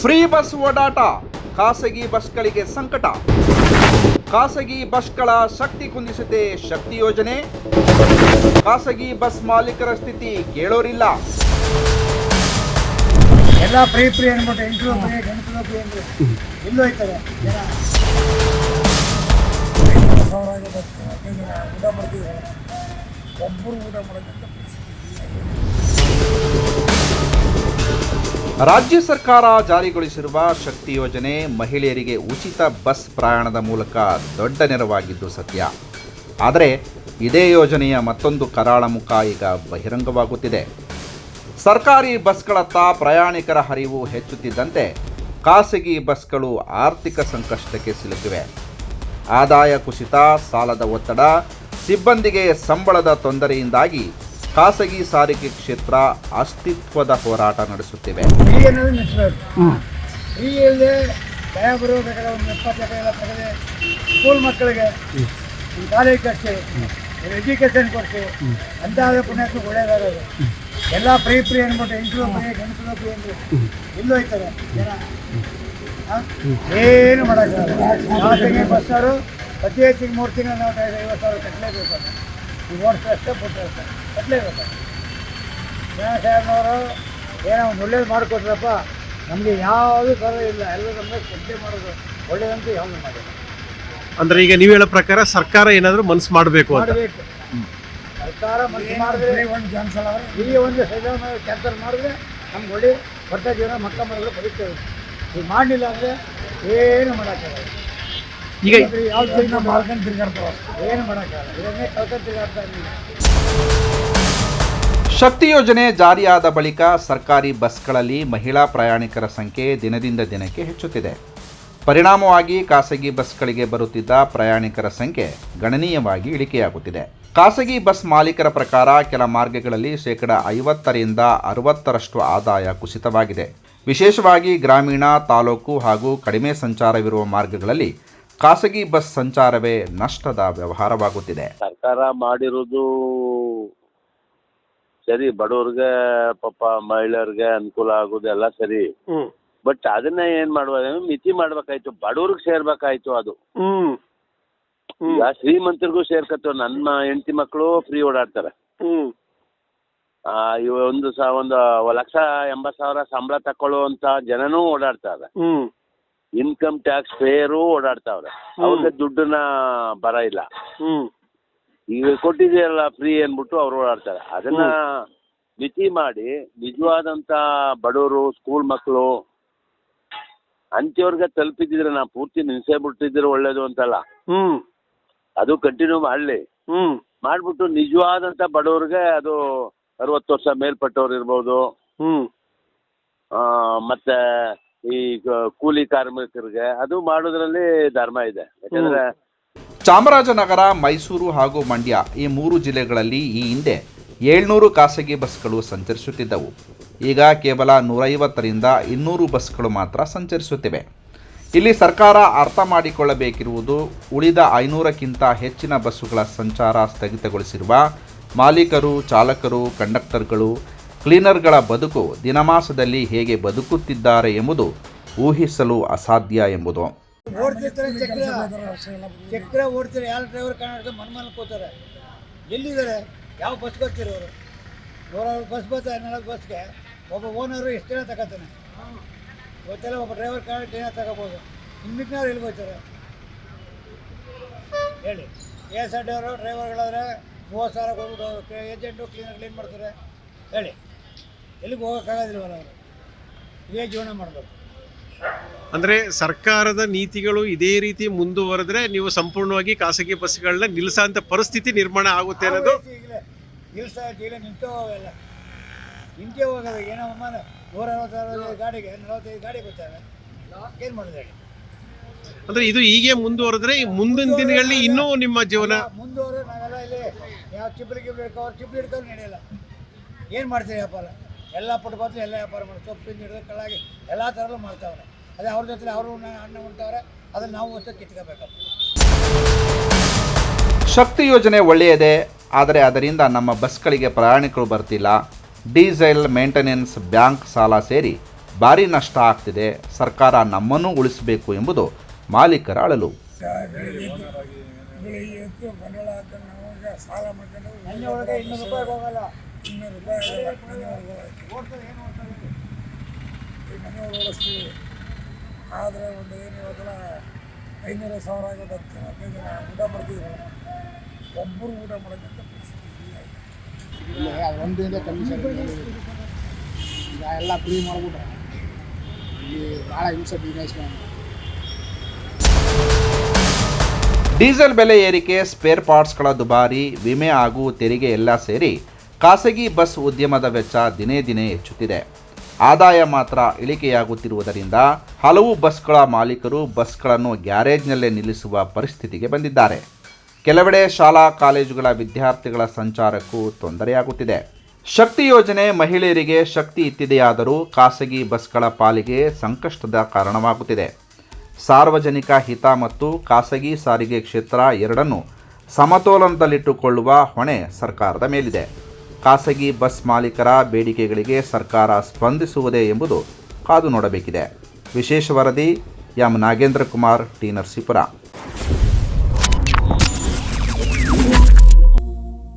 Free bus ಓಡಾಟ, ಖಾಸಗಿ ಬಸ್ಗಳಿಗೆ ಸಂಕಟ. ಖಾಸಗಿ ಬಸ್ಗಳ ಶಕ್ತಿ ಕುಂದಿಸುತ್ತೆ ಶಕ್ತಿ ಯೋಜನೆ. ಖಾಸಗಿ ಬಸ್ ಮಾಲೀಕರ ಸ್ಥಿತಿ ಕೇಳೋರಿಲ್ಲ. ಎಲ್ಲ ಫ್ರೀ ಫ್ರೀ ಅಂದ್ಬಿಟ್ಟು ಹೆಂಗಸರು ಫ್ರೀ ಗಂಡಸರು ಫ್ರೀ ಅಂದ್ರೆ ಎಲ್ಲೂ ಹೋಯ್ತಾರೆ ಜನ. ಊಟ ಮಾಡ್ತಿದ್ದಾರೆ ಒಬ್ಬರು ಊಟ ಮಾಡೋಕ್ಕಂತ ರಾಜ್ಯ ಸರ್ಕಾರ ಜಾರಿಗೊಳಿಸಿರುವ ಶಕ್ತಿ ಯೋಜನೆ ಮಹಿಳೆಯರಿಗೆ ಉಚಿತ ಬಸ್ ಪ್ರಯಾಣದ ಮೂಲಕ ದೊಡ್ಡ ನೆರವಾಗಿದ್ದು ಸತ್ಯ. ಆದರೆ ಇದೇ ಯೋಜನೆಯ ಮತ್ತೊಂದು ಕರಾಳ ಮುಖ ಈಗ ಬಹಿರಂಗವಾಗುತ್ತಿದೆ. ಸರ್ಕಾರಿ ಬಸ್ಗಳತ್ತ ಪ್ರಯಾಣಿಕರ ಹರಿವು ಹೆಚ್ಚುತ್ತಿದ್ದಂತೆ ಖಾಸಗಿ ಬಸ್ಗಳು ಆರ್ಥಿಕ ಸಂಕಷ್ಟಕ್ಕೆ ಸಿಲುಕಿವೆ. ಆದಾಯ ಕುಸಿತ, ಸಾಲದ ಒತ್ತಡ, ಸಿಬ್ಬಂದಿಗೆ ಸಂಬಳದ ತೊಂದರೆಯಿಂದಾಗಿ ಖಾಸಗಿ ಸಾರಿಗೆ ಕ್ಷೇತ್ರ ಅಸ್ತಿತ್ವದ ಹೋರಾಟ ನಡೆಸುತ್ತಿವೆ. ಫ್ರೀ ಇಲ್ಲದೆ ಒಂದು ಎಪ್ಪತ್ತು ಎಲ್ಲ ತೆಗೆದೆ ಸ್ಕೂಲ್ ಮಕ್ಕಳಿಗೆ ಒಂದು ಕಾಲೇಜ್ ಕಟ್ಟಿ ಎಜುಕೇಷನ್ ಕೊಟ್ಟು ಅಂತಾದ ಪುಣ್ಯಕ್ಕೆ ಒಳ್ಳೇದಾಗೋದು ಎಲ್ಲ ಫ್ರೀ ಫ್ರೀ ಅಂದ್ಬಿಟ್ಟು ಹೆಂಗಸರು ಫ್ರೀ ಗಂಡಸರು ಫ್ರೀ ಅಂದ್ರೆ. ಹೋಯ್ತಾರೆ ಜನ? ಏನು ಮಾಡೋಕ್ಕಾಗಲ್ಲ. ನಾಲ್ಕು ತಿಂಗಳು ಬಸ್ಸವರು ಪ್ರತಿ ತಿಂಗಳು ಮೂರು ತಿಂಗಳು ನಾವು ಐವತ್ತು ಸಾವಿರ ಕಟ್ಟಲೇಬೇಕು ಈ ಓಡಿಸ್ತಾ ಅಷ್ಟೇ ಕೊಟ್ಟಿರ್ತಾರೆ ಕಟ್ಟಲೇಬೇಕು ಜನ ಸಾಹೇಬ್ನವರು ಏನೋ ಒಂದು ಒಳ್ಳೇದು ಮಾಡಿಕೊಟ್ರಪ್ಪ ನಮಗೆ ಯಾವುದೂ ತೊಂದರೆ ಇಲ್ಲ ಎಲ್ಲರೂ ನಮಗೆ ಕೊಟ್ಟೆ ಮಾಡೋದು ಒಳ್ಳೇದಂತೂ ಯಾವುದು ಮಾಡಿಲ್ಲ. ಅಂದ್ರೆ ಈಗ ನೀವು ಹೇಳೋ ಪ್ರಕಾರ ಸರ್ಕಾರ ಏನಾದರೂ ಮನಸ್ಸು ಮಾಡಬೇಕು ಅಂತ. ಮಾಡಬೇಕು. ಸರ್ಕಾರ ಮನಸ್ಸು ಮಾಡಿದ್ರೆ ಒಂದು ಜನಸಲ ಈ ಒಂದು ಸಜಾನ ಕ್ಯಾನ್ಸಲ್ ಮಾಡಿದ್ರೆ ನಮ್ಗೆ ಒಳ್ಳೆ ಬರ್ತಾ ಜೀವನ ಮಕ್ಕ ಮರಗಳು ಬದುಕ್ತೇವೆ. ಈಗ ಮಾಡಲಿಲ್ಲ ಅಂದರೆ ಏನು ಮಾಡೋಕ್ಕಾಗಲ್ಲ. ಈಗ ಯಾವ ಜೀವನ ಮಾಡ್ಕೊಂಡು ತಿರ್ಗಾಡ್ತಾವ ಏನು ಮಾಡೋಕ್ಕಾಗಲ್ಲ. ಇದನ್ನೇ ಕಳ್ಕೊಂಡು ತಿರ್ಗಾಡ್ತಾ ಇರಲಿಲ್ಲ ಶಕ್ತಿ ಯೋಜನೆ ಜಾರಿಯಾದ ಬಳಿಕ ಸರ್ಕಾರಿ ಬಸ್ಗಳಲ್ಲಿ ಮಹಿಳಾ ಪ್ರಯಾಣಿಕರ ಸಂಖ್ಯೆ ದಿನದಿಂದ ದಿನಕ್ಕೆ ಹೆಚ್ಚುತ್ತಿದೆ. ಪರಿಣಾಮವಾಗಿ ಖಾಸಗಿ ಬಸ್ಗಳಿಗೆ ಬರುತ್ತಿದ್ದ ಪ್ರಯಾಣಿಕರ ಸಂಖ್ಯೆ ಗಣನೀಯವಾಗಿ ಇಳಿಕೆಯಾಗುತ್ತಿದೆ. ಖಾಸಗಿ ಬಸ್ ಮಾಲೀಕರ ಪ್ರಕಾರ ಕೆಲ ಮಾರ್ಗಗಳಲ್ಲಿ ಶೇಕಡ ಐವತ್ತರಿಂದ ಅರವತ್ತರಷ್ಟು ಆದಾಯ ಕುಸಿತವಾಗಿದೆ. ವಿಶೇಷವಾಗಿ ಗ್ರಾಮೀಣ, ತಾಲೂಕು ಹಾಗೂ ಕಡಿಮೆ ಸಂಚಾರವಿರುವ ಮಾರ್ಗಗಳಲ್ಲಿ ಖಾಸಗಿ ಬಸ್ ಸಂಚಾರವೇ ನಷ್ಟದ ವ್ಯವಹಾರವಾಗುತ್ತಿದೆ. ಸರ್ಕಾರ ಮಾಡಿರೋದು ಸರಿ ಬಡವ್ರಿಗೆ ಪಾಪ ಮಹಿಳೆಯರಿಗೆ ಅನುಕೂಲ ಆಗೋದು ಎಲ್ಲ ಸರಿ. ಹ್ಮ್. ಬಟ್ ಅದನ್ನ ಏನ್ ಮಾಡುವ? ಮಿತಿ ಮಾಡ್ಬೇಕಾಯ್ತು ಬಡವ್ರಿಗೆ ಸೇರ್ಬೇಕಾಯ್ತು ಅದು. ಹ್ಮ್. ಹ್ಮ್. ಈಗ ಶ್ರೀಮಂತರಿಗೂ ಸೇರ್ಕತ್ತು ನನ್ನ ಹೆಂಡತಿ ಮಕ್ಕಳು ಫ್ರೀ ಓಡಾಡ್ತಾರೆ. ಹ್ಮ್. ಆ, ಇವ ಒಂದು ಸ ಒಂದು ಲಕ್ಷ ಎಂಬತ್ತು ಸಾವಿರ ಸಂಬಳ ತಕೊಳ್ಳುವಂತ ಜನನೂ ಓಡಾಡ್ತಾರೆ. ಹ್ಮ್. ಇನ್ಕಮ್ ಟ್ಯಾಕ್ಸ್ ಪೇಯರು ಓಡಾಡ್ತಾವ್ರೆ. ಅವ್ರಿಗೆ ದುಡ್ಡನ್ನ ಬರ ಇಲ್ಲ. ಹ್ಮ್. ಈಗ ಕೊಟ್ಟಿದೆಯಲ್ಲ ಫ್ರೀ ಅಂದ್ಬಿಟ್ಟು ಅವ್ರು ಓಡಾಡ್ತಾರೆ. ಅದನ್ನ ಮಿತಿ ಮಾಡಿ ನಿಜವಾದಂತ ಬಡವರು ಸ್ಕೂಲ್ ಮಕ್ಕಳು ಅಂತ್ಯವ್ರಿಗೆ ತಲುಪಿದ್ರೆ ನಾ ಪೂರ್ತಿ ನಿಲ್ಸೇ ಬಿಟ್ಟಿದ್ರೆ ಒಳ್ಳೇದು ಅಂತಲ್ಲ. ಹ್ಮ್. ಅದು ಕಂಟಿನ್ಯೂ ಮಾಡಲಿ. ಹ್ಮ್. ಮಾಡ್ಬಿಟ್ಟು ನಿಜವಾದಂತ ಬಡವ್ರಿಗೆ ಅದು ಅರವತ್ತು ವರ್ಷ ಮೇಲ್ಪಟ್ಟವ್ರು ಇರ್ಬೋದು. ಹ್ಮ್. ಮತ್ತು ಮತ್ತೆ ಈ ಕೂಲಿ ಕಾರ್ಮಿಕರಿಗೆ ಅದು ಮಾಡೋದ್ರಲ್ಲಿ ಧರ್ಮ ಇದೆ. ಯಾಕಂದ್ರೆ ಚಾಮರಾಜನಗರ, ಮೈಸೂರು ಹಾಗೂ ಮಂಡ್ಯ ಈ ಮೂರು ಜಿಲ್ಲೆಗಳಲ್ಲಿ ಈ ಹಿಂದೆ ಏಳ್ನೂರು ಖಾಸಗಿ ಬಸ್ಗಳು ಸಂಚರಿಸುತ್ತಿದ್ದವು. ಈಗ ಕೇವಲ ನೂರೈವತ್ತರಿಂದ ಇನ್ನೂರು ಬಸ್ಗಳು ಮಾತ್ರ ಸಂಚರಿಸುತ್ತಿವೆ. ಇಲ್ಲಿ ಸರ್ಕಾರ ಅರ್ಥ ಮಾಡಿಕೊಳ್ಳಬೇಕಿರುವುದು ಉಳಿದ ಐನೂರಕ್ಕಿಂತ ಹೆಚ್ಚಿನ ಬಸ್ಸುಗಳ ಸಂಚಾರ ಸ್ಥಗಿತಗೊಳಿಸಿರುವ ಮಾಲೀಕರು, ಚಾಲಕರು, ಕಂಡಕ್ಟರ್ಗಳು, ಕ್ಲೀನರ್ಗಳ ಬದುಕು ದಿನಮಾಸದಲ್ಲಿ ಹೇಗೆ ಬದುಕುತ್ತಿದ್ದಾರೆ ಎಂಬುದು ಊಹಿಸಲು ಅಸಾಧ್ಯ ಎಂಬುದು. ಓಡ್ತಿರ್ತಾರೆ ಚಕ್ರ. ಚಕ್ರ ಓಡ್ತಾರೆ ಯಾರು ಡ್ರೈವರ್ ಕಾಣಿಸ್ತಾರೆ ಮನ್ ಮನ್ ಕೂತಾರೆ. ಎಲ್ಲಿದ್ದಾರೆ? ಯಾವ ಬಸ್ ಗೊತ್ತಿರೋರು ನೂರಾರು ಬಸ್ ಬರ್ತಾರೆ ನಾಲ್ಕು ಬಸ್ಗೆ ಒಬ್ಬ ಓನರು ಎಷ್ಟು ಜನ ತಗೋತಾನೆ. ಗೊತ್ತಿಲ್ಲ ಒಬ್ಬ ಡ್ರೈವರ್ ಕಾಣಿಸ್ ಜನ ತಗೋಬೋದು. ಇನ್ಮಿಕ್ನವ್ರು ಎಲ್ಲಿ ಹೋಗ್ತಾರೆ ಹೇಳಿ. ಕೆ ಎಸ್ ಆರ್ ಟಿ ಅವರು ಡ್ರೈವರ್ಗಳಾದ್ರೆ ಮೂವತ್ತು ಸಾವಿರ ಕೊಟ್ಬಿಟ್ಟು ಏಜೆಂಟು ಕ್ಲೀನರ್ ಕ್ಲೀನ್ ಮಾಡ್ತಾರೆ. ಹೇಳಿ. ಎಲ್ಲಿಗೆ ಹೋಗೋಕ್ಕಾಗೋದಿಲ್ವಲ್ಲ ಅವರು? ಇದೇ ಜೀವನ ಮಾಡಬೇಕು. ಅಂದ್ರೆ ಸರ್ಕಾರದ ನೀತಿಗಳು ಇದೇ ರೀತಿ ಮುಂದುವರೆದ್ರೆ ನೀವು ಸಂಪೂರ್ಣವಾಗಿ ಖಾಸಗಿ ಬಸ್ಗಳನ್ನ ನಿಲ್ಸಂತ ಪರಿಸ್ಥಿತಿ ನಿರ್ಮಾಣ ಆಗುತ್ತೆ ಅನ್ನೋದು ನಿಲ್ಸ್ತಾ ಇಲ್ಲ ನಿಂತು ಹೋಗಲ್ಲ. ನಿಂತೇ ಹೋಗಲ್ಲ ಏನೋ ಅಮ್ಮನ ನೂರ ಅರವತ್ತೈದು ಗಾಡಿಗೆ ನಲವತ್ತೈದು ಗಾಡಿ ಬರ್ತಾರೆ ಏನು ಮಾಡೋದು ಹೇಳಿ? ಅಂದ್ರೆ ಇದು ಹೀಗೆ ಮುಂದುವರೆದ್ರೆ ಈ ಮುಂದಿನ ದಿನಗಳಲ್ಲಿ ಇನ್ನೂ ನಿಮ್ಮ ಜೀವನ ಮುಂದುವರೆ ನಾವೆಲ್ಲ ಇಲ್ಲಿ ಯಾವ ಚಿಪ್ಪಲಿ ಗಿಪ್ಪಲಿ ಹಿಡ್ಕೊಂಡು ಚಿಪ್ಪಲಿ ಹಿಡ್ಕೊಂಡು ನಡೆಯಲ್ಲ. ಏನು ಮಾಡ್ತೀರಿ ವ್ಯಾಪಾರ ಎಲ್ಲ ಪುಟ್ಬಾತ್ ಎಲ್ಲ ವ್ಯಾಪಾರ ಮಾಡಿ ಸೊಪ್ಪಿಂದ ಹಿಡಿದು ಕಳ್ಳಾಗಿ ಎಲ್ಲ ಥರಲ್ಲೂ ಮಾಡ್ತಾವ್ರೆ. ಅದೇ ಅವ್ರ ಜೊತೆ ಅವರು ಅನ್ನ ಉಂಟವ್ರೆ ಅದನ್ನು ನಾವು ಅಷ್ಟೇ ಕಿತ್ಕೋಬೇಕಪ್ಪ ಶಕ್ತಿ ಯೋಜನೆ ಒಳ್ಳೆಯದೇ ಆದರೆ ಅದರಿಂದ ನಮ್ಮ ಬಸ್ಗಳಿಗೆ ಪ್ರಯಾಣಿಕರು ಬರ್ತಿಲ್ಲ. ಡೀಸೆಲ್ ಮೇಂಟೆನೆನ್ಸ್ ಬ್ಯಾಂಕ್ ಸಾಲ ಸೇರಿ ಭಾರಿ ನಷ್ಟ ಆಗ್ತಿದೆ. ಸರ್ಕಾರ ನಮ್ಮನ್ನು ಉಳಿಸಬೇಕು ಎಂಬುದು ಮಾಲೀಕರ ಅಳಲು. ರೂಪಾಯಿ ಆದರೆ ಒಂದು ಏನು ಇವತ್ತೆಲ್ಲ ಐನೂರು ಸಾವಿರ ಆಗೋದು ಹತ್ತು ಜನ ಹದಿನೈದು ಜನ ಊಟ ಮಾಡ್ತಿದ್ರು. ಒಬ್ಬರು ಊಟ ಮಾಡೋಕ್ಕಂತ ಪರಿಸ್ಥಿತಿ ಇಲ್ಲ. ಇಲ್ಲ ಕಮಿಷನ್ ಈಗ ಎಲ್ಲ ಫ್ರೀ ಮಾಡ್ಬಿಟ್ರೆ ಇಲ್ಲಿ ಭಾಳ ಹಿಂಸೆ ಬಿಸ್ನೆಸ್ ಡೀಸೆಲ್ ಬೆಲೆ ಏರಿಕೆ ಸ್ಪೇರ್ ಪಾರ್ಟ್ಸ್ಗಳ ದುಬಾರಿ ವಿಮೆ ಹಾಗೂ ತೆರಿಗೆ ಎಲ್ಲ ಸೇರಿ ಖಾಸಗಿ ಬಸ್ ಉದ್ಯಮದ ವೆಚ್ಚ ದಿನೇ ದಿನೇ ಹೆಚ್ಚುತ್ತಿದೆ. ಆದಾಯ ಮಾತ್ರ ಇಳಿಕೆಯಾಗುತ್ತಿರುವುದರಿಂದ ಹಲವು ಬಸ್ಗಳ ಮಾಲೀಕರು ಬಸ್ಗಳನ್ನು ಗ್ಯಾರೇಜ್ನಲ್ಲೇ ನಿಲ್ಲಿಸುವ ಪರಿಸ್ಥಿತಿಗೆ ಬಂದಿದ್ದಾರೆ. ಕೆಲವೆಡೆ ಶಾಲಾ, ಕಾಲೇಜುಗಳ ವಿದ್ಯಾರ್ಥಿಗಳ ಸಂಚಾರಕ್ಕೂ ತೊಂದರೆಯಾಗುತ್ತಿದೆ. ಶಕ್ತಿ ಯೋಜನೆ ಮಹಿಳೆಯರಿಗೆ ಶಕ್ತಿ ಇತ್ತಿದೆಯಾದರೂ ಖಾಸಗಿ ಬಸ್ಗಳ ಪಾಲಿಗೆ ಸಂಕಷ್ಟದ ಕಾರಣವಾಗುತ್ತಿದೆ. ಸಾರ್ವಜನಿಕ ಹಿತ ಮತ್ತು ಖಾಸಗಿ ಸಾರಿಗೆ ಕ್ಷೇತ್ರ ಎರಡನ್ನೂ ಸಮತೋಲನದಲ್ಲಿಟ್ಟುಕೊಳ್ಳುವ ಹೊಣೆ ಸರ್ಕಾರದ ಮೇಲಿದೆ. ಖಾಸಗಿ ಬಸ್ ಮಾಲೀಕರ ಬೇಡಿಕೆಗಳಿಗೆ ಸರ್ಕಾರ ಸ್ಪಂದಿಸುವುದೇ ಎಂಬುದು ಕಾದು ನೋಡಬೇಕಿದೆ. ವಿಶೇಷ ವರದಿ ಎಂ ನಾಗೇಂದ್ರ ಕುಮಾರ್, ಟಿ ನರಸೀಪುರ.